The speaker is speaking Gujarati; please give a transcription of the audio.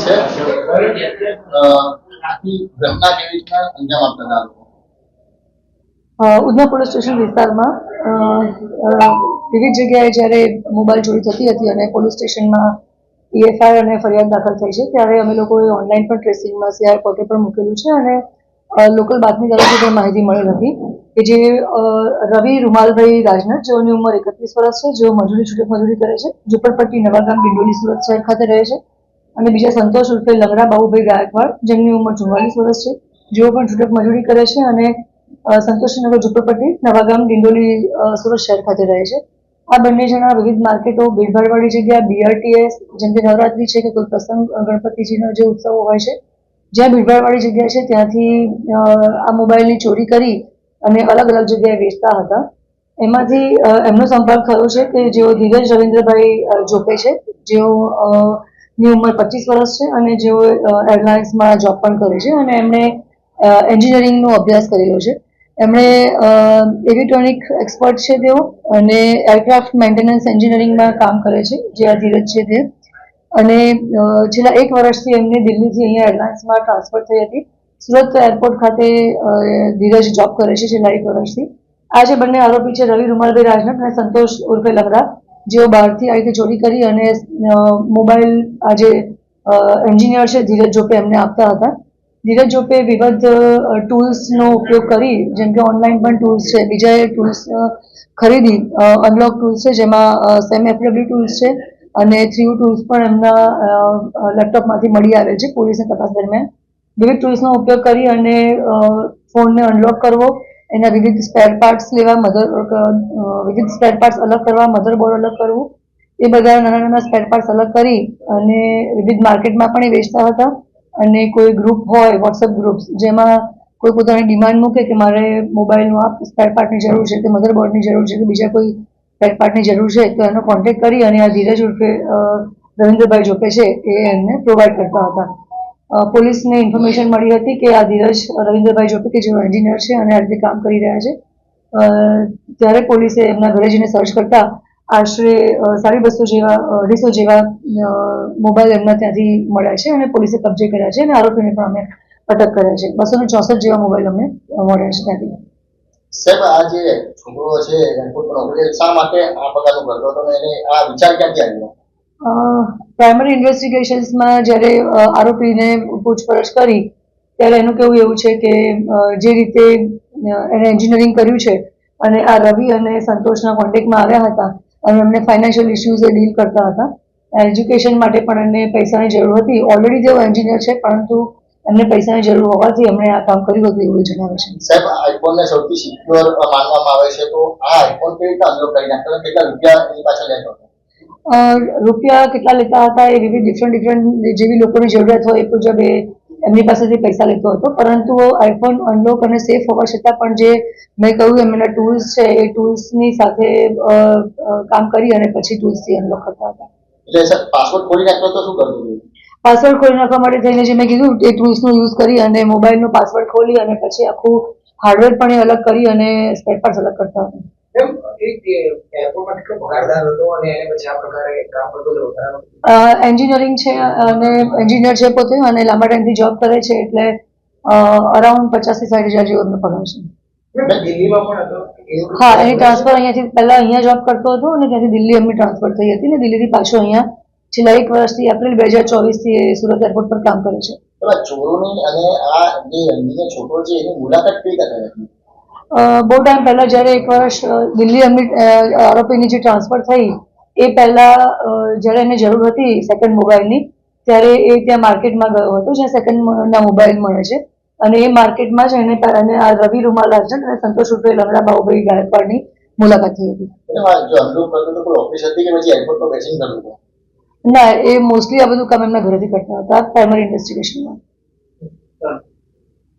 છે લોકો? અ, ઉધના પોલીસ સ્ટેશન વિસ્તારમાં વિવિધ જગ્યાએ જ્યારે મોબાઈલ ચોરી થતી હતી અને પોલીસ સ્ટેશનમાં પીએફઆઈ અને ફરિયાદ દાખલ થઈ છે ત્યારે અમે લોકોએ ઓનલાઈન પણ ટ્રેસિંગમાં સીઆર પોર્ટલ પર મૂકેલું છે અને લોકલ બાતમીદારોથી પણ માહિતી મળેલ હતી કે જે રવિ રૂમાલભાઈ રાજનાથ જેઓની ઉંમર એકત્રીસ વર્ષ છે જેઓ મજૂરી છૂટક મજૂરી કરે છે ઝુંપડપટ્ટી નવાગામ ડિંડોલી સુરત શહેર ખાતે રહે છે અને બીજા સંતોષ ઉર્ફે લંગડા બાબુભાઈ ગાયકવાડ, જેમની ઉંમર ચુમ્માલીસ વર્ષ છે, જેઓ પણ છૂટક મજૂરી કરે છે અને સંતોષનગર ઝુંપડપટ્ટી, નવાગામ, ડિંડોલી સુરત શહેર ખાતે રહે છે. આ બંને જણા વિવિધ માર્કેટો, ભીડભાડવાળી જગ્યા બીઆરટીએસ જેમ કે નવરાત્રી છે કે કોઈ પ્રસંગ ગણપતિજીના જે ઉત્સવો હોય છે, જ્યાં ભીડભાડવાળી જગ્યા છે, ત્યાંથી આ મોબાઈલની ચોરી કરી અને અલગ અલગ જગ્યાએ વેચતા હતા. એમાંથી એમનો સંપર્ક થયો છે કે જેઓ ધીરજ રવિન્દ્રભાઈ જોપે છે, જેઓ ની ઉંમર પચીસ વર્ષ છે અને જેઓ એરલાઇન્સમાં જોબ પણ કરે છે અને એમણે એન્જિનિયરિંગનો અભ્યાસ કરેલો છે. એમણે ઇલેક્ટ્રોનિક એક્સપર્ટ છે તેઓ અને એરક્રાફ્ટ મેન્ટેનન્સ એન્જિનિયરિંગમાં કામ કરે છે, જે આ ધીરજ છે તે. અને છેલ્લા એક વર્ષથી એમને દિલ્હીથી અહીંયા એરલાઇન્સમાં ટ્રાન્સફર થઈ હતી. સુરત એરપોર્ટ ખાતે ધીરજ જોબ કરે છે છેલ્લા એક વર્ષથી. આ બંને આરોપી છે રવિ રૂમાલભાઈ રાજનાથ અને સંતોષ ઉર્ફે લગડા જેઓ બહારથી આવી રીતે ચોરી કરી અને મોબાઈલ આજે એન્જિનિયર છે ધીરજ જોપે એમને આપતા હતા. ધીરજ જોપે વિવિધ ટૂલ્સનો ઉપયોગ કરી, જેમ કે ઓનલાઈન પણ ટૂલ્સ છે, બીજા એ ટૂલ્સ ખરીદી અનલોક ટૂલ્સ છે, જેમાં સેમ એફડબ્લ્યુ ટૂલ્સ છે અને થ્રીયુ ટૂલ્સ પણ એમના લેપટોપમાંથી મળી આવે છે પોલીસની તપાસ દરમિયાન. વિવિધ ટૂલ્સનો ઉપયોગ કરી અને ફોનને અનલોક કરવો એના વિવિધ સ્પેર પાર્ટ્સ લેવા મધર વિવિધ સ્પેર પાર્ટ્સ અલગ કરવા મધરબોર્ડ અલગ કરવું, એ બધા નાના નાના સ્પેર પાર્ટ્સ અલગ કરી અને વિવિધ માર્કેટમાં પણ એ વેચતા હતા. અને કોઈ ગ્રુપ હોય વોટ્સઅપ ગ્રુપ્સ જેમાં કોઈ પોતાની ડિમાન્ડ મૂકે કે મારે મોબાઈલનું આ સ્પેર પાર્ટની જરૂર છે કે મધરબોર્ડની જરૂર છે કે બીજા કોઈ સ્પેર પાર્ટની જરૂર છે, તો એનો કોન્ટેક્ટ કરી અને આ ધીરજ ઉર્ફે રવિન્દ્રભાઈ જોકે છે એ એમને પ્રોવાઈડ કરતા હતા. પોલીસને ઇન્ફોર્મેશન મળી હતી કે આ ધીરજ રવિન્દ્રભાઈ જોપી કે જેઓ એન્જિનિયર છે અને આ રીતે કામ કરી રહ્યા છે. ત્યારે પોલીસે એમના ઘરે જઈને સર્ચ કરતા આશરે સાડી બસો જેવા અઢીસો જેવા મોબાઈલ એમના ત્યાંથી મળ્યા છે અને પોલીસે કબજે કર્યા છે અને આરોપીને પણ અમે અટક કર્યા છે. બસો ને ચોસઠ જેવા મોબાઈલ અમને મળ્યા છે ત્યાંથી. સાહેબ આ જે છોકરો છે એરપોર્ટ પર નોકરી શા માટે આ પ્રકારનું કરતો હતો એને આ વિચાર ક્યાંથી આવ્યો? પ્રાઇમરી ઇન્વેસ્ટિગેશન્સમાં જ્યારે આરોપીને પૂછપરછ કરી, ત્યારે એનું કેવું એવું છે કે જે રીતે એને એન્જિનિયરિંગ કર્યું છે, અને આ રવિ અને સંતોષના કોન્ટેક્ટમાં આવ્યા હતા, અને એમને ફાઇનાન્શિયલ ઇસ્યુઝ ડીલ કરતા હતા. એજ્યુકેશન માટે પણ એમને પૈસાની જરૂર હતી. ઓલરેડી તેઓ એન્જિનિયર છે, પરંતુ એમને પૈસાની જરૂર હોવાથી એમણે આ કામ કર્યું હતું એવું જણાવે છે. સાહેબ આઈફોનને સૌથી સિક્યોર માનવામાં આવે છે, તો આ આઈફોન કેવી રીતે અનલોક કરી નાખતો કેટલા રૂપિયા એની પાછળ લેતો હતો? રૂપિયા કેટલા લેતા હતા એ વિવિધ ડિફરન્ટ ડિફરન્ટ જેવી લોકોની જરૂરિયાત હોય એ મુજબ એ એમની પાસેથી પૈસા લેતો હતો. પરંતુ આઈફોન અનલોક અને સેફ હોવા છતાં પણ જે મેં કહ્યું એમના ટૂલ્સ છે એ ટૂલ્સની સાથે કામ કરી અને પછી ટૂલ્સથી અનલોક કરતા હતા. પાસવર્ડ ખોલી નાખતો તો શું કરતું પાસવર્ડ ખોલી નાખવા માટે થઈને જે મેં કીધું એ ટૂલ્સનો યુઝ કરી અને મોબાઈલનો પાસવર્ડ ખોલી અને પછી આખું હાર્ડવેર પણ એ અલગ કરી અને પાર્ટ્સ અલગ કરતા હતા. એમ એક એરપોર્ટમાં કેટલો પગારદાર હતો અને એને પછી આ પ્રકારે કામ કરતો હતો વધારાનું? એન્જિનિયરિંગ છે અને એન્જિનિયર છે પોતે અને લાંબા ટાઈમથી જોબ કરે છે એટલે અરાઉન્ડ પચાસથી સાઠ હજાર જેવો પગાર છે. એમ દિલ્હીમાં પણ હતો? એવું હા એની ટ્રાન્સફર અહીંયાથી પહેલા અહીંયા જોબ કરતો હતો અને ત્યાંથી દિલ્હી એમની ટ્રાન્સફર થઈ હતી ને દિલ્હીથી પાછો અહીંયા છેલ્લા એક વર્ષથી એપ્રિલ બે હજાર ચોવીસથી એ સુરત એરપોર્ટ પર કામ કરે છે. ચોરોની અને આ જે છોકરો છે એની મુલાકાત કઈ રીતે બહુ ટાઈમ પહેલા જ્યારે એક વર્ષ દિલ્હી એમની આરોપીની જે ટ્રાન્સફર થઈ એ પહેલા જ્યારે એને જરૂર હતી સેકન્ડ મોબાઈલની ત્યારે એ ત્યાં માર્કેટમાં ગયો હતો જ્યાં સેકન્ડ ના મોબાઈલ મળે છે. અને એ માર્કેટમાં જ એને અને આ રવિ રૂમાલ અર્જન અને સંતોષ રૂપે લમડા બાબુભાઈ ગાયકવાડની મુલાકાત થઈ હતું. ના એ મોસ્ટલી આ બધું કામ એમના ઘરેથી કરતા હતા પ્રાઇમરી ઇન્વેસ્ટિગેશનમાં